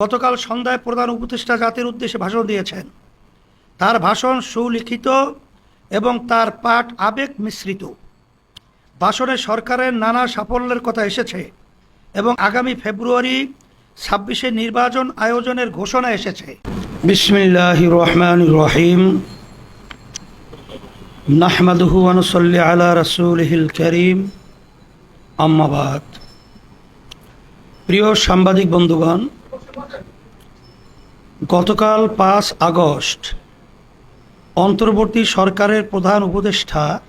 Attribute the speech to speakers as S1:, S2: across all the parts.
S1: গতকাল সন্ধ্যায় প্রধান উপদেষ্টা জাতির উদ্দেশ্যে ভাষণ দিয়েছেন। তার ভাষণ সুলিখিত এবং তার পাঠ আবেগ মিশ্রিত। ভাষণে সরকারের নানা সাফল্যের কথা এসেছে এবং আগামী ফেব্রুয়ারি ছাব্বিশে নির্বাচন আয়োজনের ঘোষণা এসেছে। বিসমিল্লাহ রহমান রহিম। আলা রসুলহিল করিম। আম্মাবাদ প্রিয় সাংবাদিক বন্ধুগণ গতকাল পাঁচ আগস্ট অন্তর্বর্তী সরকারের প্রধান উপদেষ্টা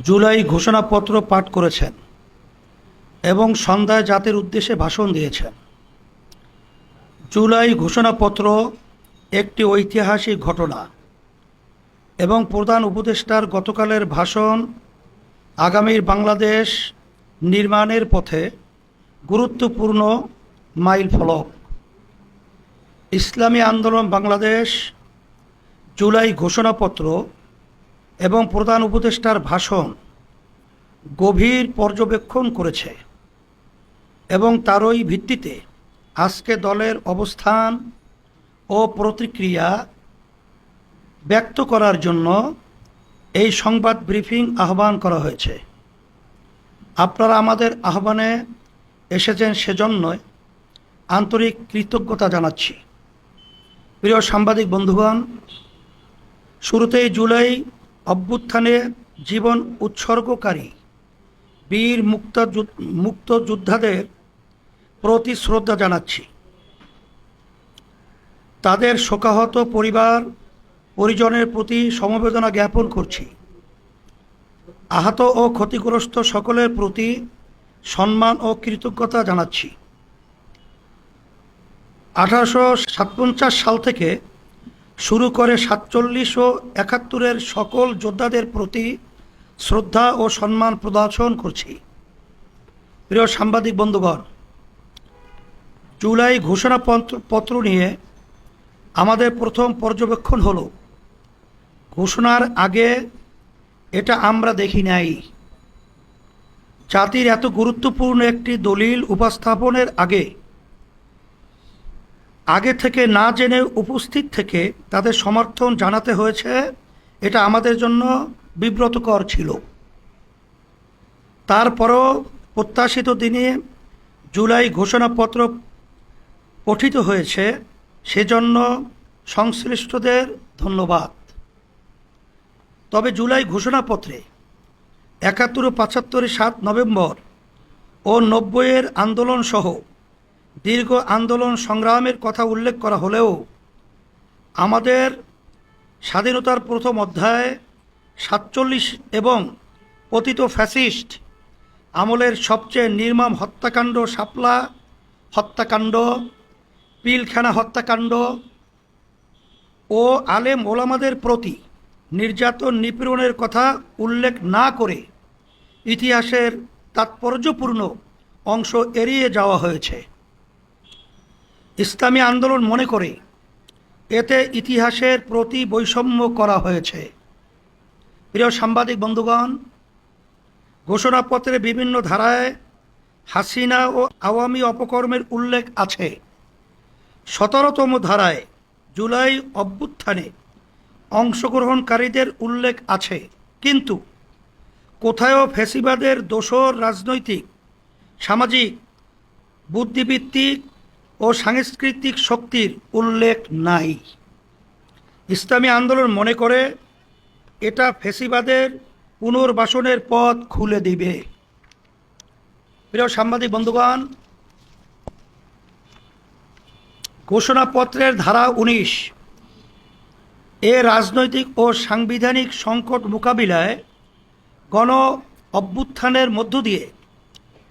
S1: জুলাই ঘোষণাপত্র পাঠ করেছেন এবং সন্ধ্যায় জাতির উদ্দেশ্যে ভাষণ দিয়েছেন। জুলাই ঘোষণাপত্র একটি ঐতিহাসিক ঘটনা এবং প্রধান উপদেষ্টার গতকালের ভাষণ আগামীর বাংলাদেশ নির্মাণের পথে গুরুত্বপূর্ণ মাইল ফলক ইসলামী আন্দোলন বাংলাদেশ জুলাই ঘোষণাপত্র এবং প্রধান উপদেষ্টার ভাষণ গভীর পর্যবেক্ষণ করেছে এবং তারই ভিত্তিতে আজকে দলের অবস্থান ও প্রতিক্রিয়া ব্যক্ত করার জন্য এই সংবাদ ব্রিফিং আহ্বান করা হয়েছে। আপনারা আমাদের আহ্বানে এসেছেন সেজন্যই আন্তরিক কৃতজ্ঞতা জানাচ্ছি। প্রিয় সাংবাদিক বন্ধুগণ শুরুতেই জুলাই অভ্যুত্থানে জীবন উৎসর্গকারী বীর মুক্ত মুক্ত যোদ্ধাদের প্রতি শ্রদ্ধা জানাচ্ছি। তাদের শোকাহত পরিবার পরিজনের প্রতি সমবেদনা জ্ঞাপন করছি। আহত ও ক্ষতিগ্রস্ত সকলের প্রতি সম্মান ও কৃতজ্ঞতা জানাচ্ছি। আঠারোশো সাতপঞ্চাশ সাল থেকে শুরু করে সাতচল্লিশ ও একাত্তরের সকল যোদ্ধাদের প্রতি শ্রদ্ধা ও সম্মান প্রদর্শন করছি। প্রিয় সাংবাদিক বন্ধুগণ, জুলাই ঘোষণাপত্র, পত্র নিয়ে আমাদের প্রথম পর্যবেক্ষণ হলো, ঘোষণার আগে এটা আমরা দেখি নাই। জাতির এত গুরুত্বপূর্ণ একটি দলিল উপস্থাপনের আগে আগে থেকে না জেনে উপস্থিত থেকে তাদের সমর্থন জানাতে হয়েছে, এটা আমাদের জন্য বিব্রতকর ছিল। তারপরও প্রত্যাশিত দিনে জুলাই ঘোষণাপত্র পঠিত হয়েছে, সেজন্য সংশ্লিষ্টদের ধন্যবাদ। তবে জুলাই ঘোষণাপত্রে একাত্তর ও পঁচাত্তরের সাত নভেম্বর ও নব্বইয়ের আন্দোলন সহ দীর্ঘ আন্দোলন সংগ্রামের কথা উল্লেখ করা হলেও আমাদের স্বাধীনতার প্রথম অধ্যায়ে সাতচল্লিশ এবং পতিত ফ্যাসিস্ট আমলের সবচেয়ে নির্মম হত্যাকাণ্ড শাপলা হত্যাকাণ্ড, পিলখানা হত্যাকাণ্ড ও আলেম ওলামাদের প্রতি নির্যাতন নিপীড়নের কথা উল্লেখ না করে ইতিহাসের তাৎপর্যপূর্ণ অংশ এড়িয়ে যাওয়া হয়েছে। ইসলামী আন্দোলন মনে করে, এতে ইতিহাসের প্রতি বৈষম্য করা হয়েছে। প্রিয় সাংবাদিক বন্ধুগণ, ঘোষণাপত্রে বিভিন্ন ধারায় হাসিনা ও আওয়ামী অপকর্মের উল্লেখ আছে। সতেরোতম ধারায় জুলাই অভ্যুত্থানে অংশগ্রহণকারীদের উল্লেখ আছে। কিন্তু কোথায়ও ফেসিবাদের দোসর রাজনৈতিক, সামাজিক বুদ্ধিভিত্তিক ও সাংস্কৃতিক শক্তির উল্লেখ নাই। ইসলামী আন্দোলন মনে করে এটা ফেসিবাদের পুনর্বাসনের পথ খুলে দিবে। প্রিয় সাংবাদিক বন্ধুগণ, ঘোষণাপত্রের ধারা উনিশ এ রাজনৈতিক ও সাংবিধানিক সংকট মোকাবিলায় গণ অভ্যুত্থানের মধ্য দিয়ে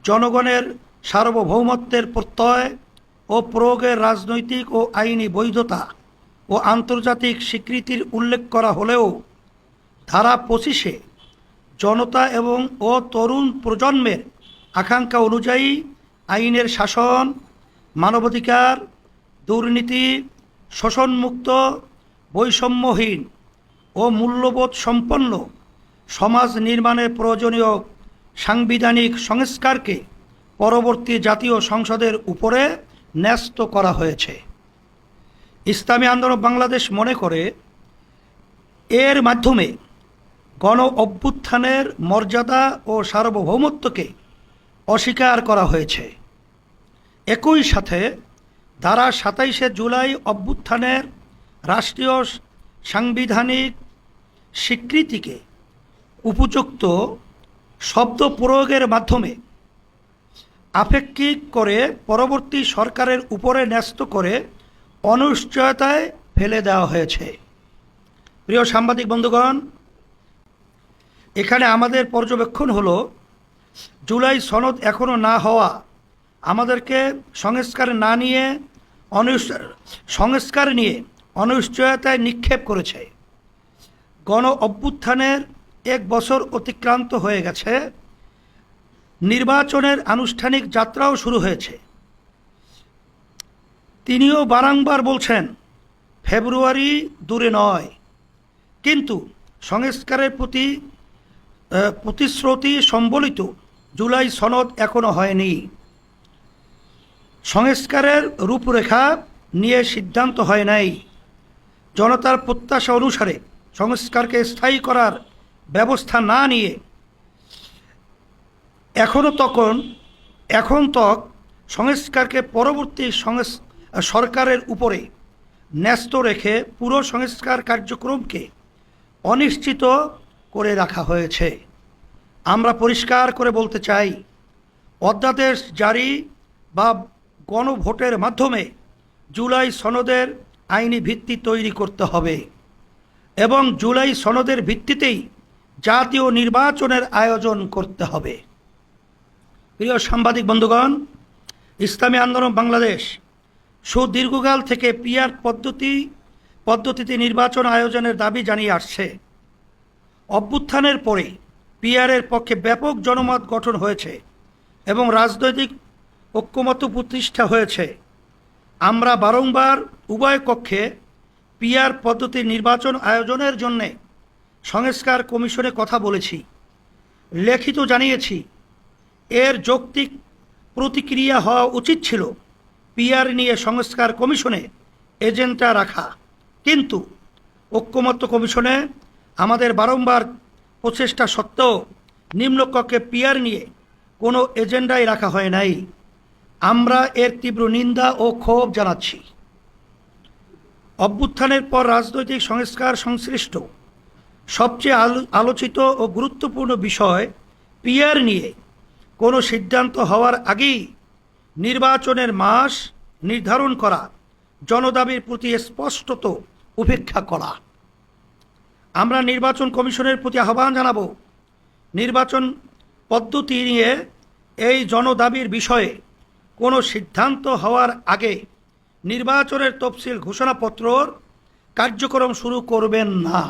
S1: জনগণের সার্বভৌমত্বের প্রত্যয় ও প্রয়োগের রাজনৈতিক ও আইনি বৈধতা ও আন্তর্জাতিক স্বীকৃতির উল্লেখ করা হলেও ধারা পঁচিশে জনতা এবং ও তরুণ প্রজন্মের আকাঙ্ক্ষা অনুযায়ী আইনের শাসন, মানবাধিকার, দুর্নীতি, শোষণমুক্ত, বৈষম্যহীন ও মূল্যবোধ সম্পন্ন সমাজ নির্মাণের প্রয়োজনীয় সাংবিধানিক সংস্কারকে পরবর্তী জাতীয় সংসদের উপরে ন্যস্ত করা হয়েছে। ইসলামী আন্দোলন বাংলাদেশ মনে করে এর মাধ্যমে গণ অভ্যুত্থানের মর্যাদা ও সার্বভৌমত্বকে অস্বীকার করা হয়েছে। একই সাথে ধারা সাতাইশে জুলাই অভ্যুত্থানের রাষ্ট্রীয় সাংবিধানিক স্বীকৃতিকে উপযুক্ত শব্দ প্রয়োগের মাধ্যমে আপেক্ষিক করে পরবর্তী সরকারের উপরে ন্যস্ত করে অনিশ্চয়তায় ফেলে দেওয়া হয়েছে। প্রিয় সাংবাদিক বন্ধুগণ, এখানে আমাদের পর্যবেক্ষণ হলো, জুলাই সনদ এখনও না হওয়া, আমাদেরকে সংস্কার না নিয়ে সংস্কার নিয়ে অনিশ্চয়তায় নিক্ষেপ করেছে। গণ অভ্যুত্থানের এক বছর অতিক্রান্ত হয়ে গেছে। নির্বাচনের আনুষ্ঠানিক যাত্রাও শুরু হয়েছে। তিনিও বারংবার বলছেন, ফেব্রুয়ারি দূরে নয়। কিন্তু সংস্কারের প্রতি প্রতিশ্রুতি সম্বলিত জুলাই সনদ এখনও হয়নি। সংস্কারের রূপরেখা নিয়ে সিদ্ধান্ত হয় নাই। জনতার প্রত্যাশা অনুসারে সংস্কারকে স্থায়ী করার ব্যবস্থা না নিয়ে এখনও তখন, এখন তক সংস্কারকে পরবর্তী সংস- সরকারের উপরে ন্যস্ত রেখে পুরো সংস্কার কার্যক্রমকে অনিশ্চিত করে রাখা হয়েছে। আমরা পরিষ্কার করে বলতে চাই, অধ্যাদেশ জারি বা গণভোটের মাধ্যমে জুলাই সনদের আইনি ভিত্তি তৈরি করতে হবে এবং জুলাই সনদের ভিত্তিতেই জাতীয় নির্বাচনের আয়োজন করতে হবে। প্রিয় সাংবাদিক বন্ধুগণ, ইসলামী আন্দোলন বাংলাদেশ সুদীর্ঘকাল থেকে পিয়ার পদ্ধতি, পদ্ধতিতে নির্বাচন আয়োজনের দাবি জানিয়ে আসছে। অভ্যুত্থানের পরে পিয়ারের পক্ষে ব্যাপক জনমত গঠন হয়েছে এবং রাজনৈতিক ঐক্যমত প্রতিষ্ঠা হয়েছে। আমরা বারংবার উভয় কক্ষে পিয়ার পদ্ধতির নির্বাচন আয়োজনের জন্যে সংস্কার কমিশনে কথা বলেছি। লেখিত জানিয়েছি এর যৌক্তিক প্রতিক্রিয়া হওয়া উচিত ছিল পিআর নিয়ে সংস্কার কমিশনে এজেন্ডা রাখা। কিন্তু ঐক্যমত্য কমিশনে আমাদের বারংবার প্রচেষ্টা সত্ত্বেও নিম্নকক্ষে পিআর নিয়ে কোনো এজেন্ডাই রাখা হয় নাই। আমরা এর তীব্র নিন্দা ও ক্ষোভ জানাচ্ছি। অভ্যুত্থানের পর রাজনৈতিক সংস্কার সংশ্লিষ্ট সবচেয়ে আলো- আলোচিত ও গুরুত্বপূর্ণ বিষয় পিয়ার নিয়ে কোনো সিদ্ধান্ত হওয়ার আগেই নির্বাচনের মাস নির্ধারণ করা, জনদাবির প্রতি স্পষ্টত উপেক্ষা করা। আমরা নির্বাচন কমিশনের প্রতি আহ্বান জানাব, নির্বাচন পদ্ধতি নিয়ে এই জনদাবির বিষয়ে কোনো সিদ্ধান্ত হওয়ার আগে নির্বাচনের তফসিল ঘোষণাপত্রর কার্যক্রম শুরু করবেন না।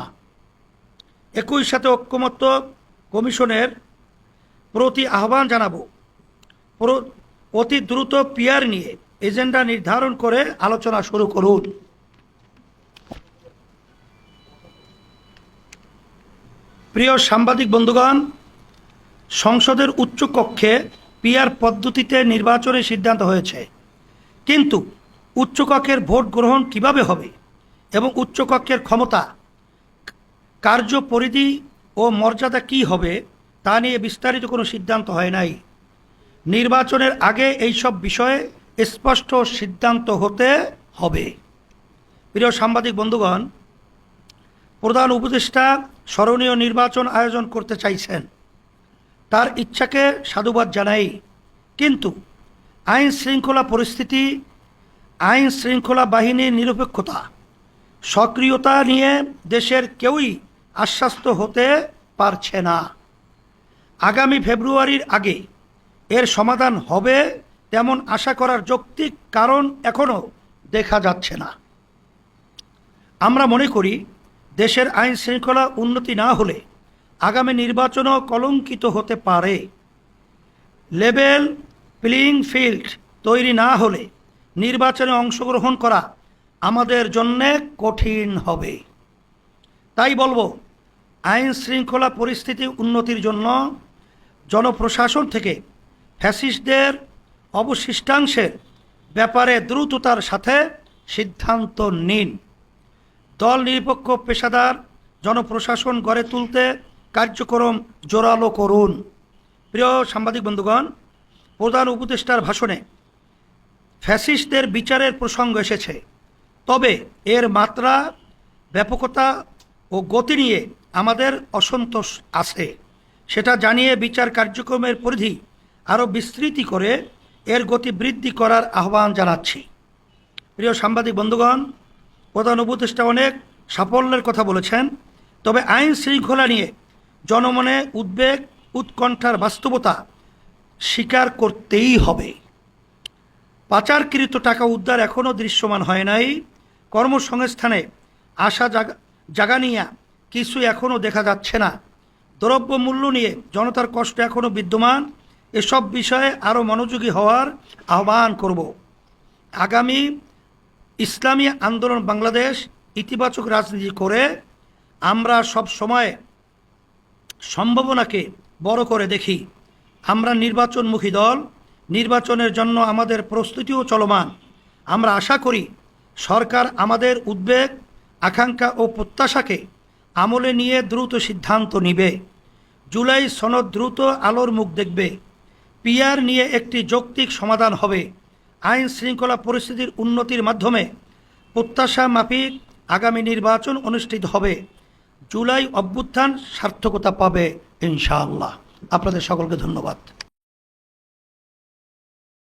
S1: একই সাথে ঐক্যমত্য কমিশনের প্রতি আহ্বান জানাব। অতি দ্রুত পিয়ার নিয়ে এজেন্ডা নির্ধারণ করে আলোচনা শুরু করুন। প্রিয় সাংবাদিক বন্ধুগণ, সংসদের উচ্চ কক্ষে পিয়ার পদ্ধতিতে নির্বাচনের সিদ্ধান্ত হয়েছে। কিন্তু উচ্চকক্ষের ভোট গ্রহণ কীভাবে হবে এবং উচ্চকক্ষের ক্ষমতা কার্য পরিধি ও মর্যাদা কি হবে তা নিয়ে বিস্তারিত কোনো সিদ্ধান্ত হয় নাই। নির্বাচনের আগে এইসব বিষয়ে স্পষ্ট সিদ্ধান্ত হতে হবে। প্রিয় সাংবাদিক বন্ধুগণ, প্রধান উপদেষ্টা স্মরণীয় নির্বাচন আয়োজন করতে চাইছেন। তার ইচ্ছাকে সাধুবাদ জানাই। কিন্তু আইন শৃঙ্খলা পরিস্থিতি, আইন শৃঙ্খলা বাহিনীর নিরপেক্ষতা, সক্রিয়তা নিয়ে দেশের কেউই আশ্বস্ত হতে পারছে না। আগামী ফেব্রুয়ারির আগে এর সমাধান হবে তেমন আশা করার যৌক্তিক কারণ এখনও দেখা যাচ্ছে না। আমরা মনে করি দেশের আইন শৃঙ্খলা উন্নতি না হলে আগামী নির্বাচনও কলঙ্কিত হতে পারে। লেবেল প্লেয়িং ফিল্ড তৈরি না হলে নির্বাচনে অংশগ্রহণ করা আমাদের জন্যে কঠিন হবে। তাই বলব, আইন শৃঙ্খলা পরিস্থিতি উন্নতির জন্য জনপ্রশাসন থেকে ফ্যাসিস্টদের অবশিষ্টাংশের ব্যাপারে দ্রুততার সাথে সিদ্ধান্ত নিন। দল নিরপেক্ষ পেশাদার জনপ্রশাসন গড়ে তুলতে কার্যক্রম জোরালো করুন। প্রিয় সাংবাদিক বন্ধুগণ, প্রধান উপদেষ্টার ভাষণে ফ্যাসিস্টদের বিচারের প্রসঙ্গ এসেছে। তবে এর মাত্রা, ব্যাপকতা ও গতি নিয়ে আমাদের অসন্তোষ আছে। সেটা জানিয়ে বিচার কার্যক্রমের পরিধি আরও বিস্তৃতি করে এর গতি বৃদ্ধি করার আহ্বান জানাচ্ছি। প্রিয় সাংবাদিক বন্ধুগণ, প্রধান উপদেষ্টা অনেক সাফল্যের কথা বলেছেন, তবে আইন শৃঙ্খলা নিয়ে জনমনে উদ্বেগ, উৎকণ্ঠার বাস্তবতা স্বীকার করতেই হবে। পাচারকৃত টাকা উদ্ধার এখনও দৃশ্যমান হয় নাই। কর্মসংস্থানে আশা জাগা, জাগানিয়া কিছু এখনও দেখা যাচ্ছে না। দ্রব্য মূল্য নিয়ে জনতার কষ্ট এখনও বিদ্যমান, এসব বিষয়ে আরও মনোযোগী হওয়ার আহ্বান করব। আগামী ইসলামী আন্দোলন বাংলাদেশ ইতিবাচক রাজনীতি করে আমরা সব সময় সম্ভাবনাকে বড় করে দেখি। আমরা নির্বাচনমুখী দল, নির্বাচনের জন্য আমাদের প্রস্তুতিও চলমান। আমরা আশা করি সরকার আমাদের উদ্বেগ, আকাঙ্ক্ষা ও প্রত্যাশাকে আমলে নিয়ে দ্রুত সিদ্ধান্ত নিবে। জুলাই সনদ দ্রুত আলোর মুখ দেখবে। পিয়ার নিয়ে একটি যৌক্তিক সমাধান হবে। আইন শৃঙ্খলা পরিস্থিতির উন্নতির মাধ্যমে প্রত্যাশা মাফিক আগামী নির্বাচন অনুষ্ঠিত হবে। জুলাই অভ্যুত্থান সার্থকতা পাবে, ইনশাআল্লাহ। আপনাদের সকলকে ধন্যবাদ।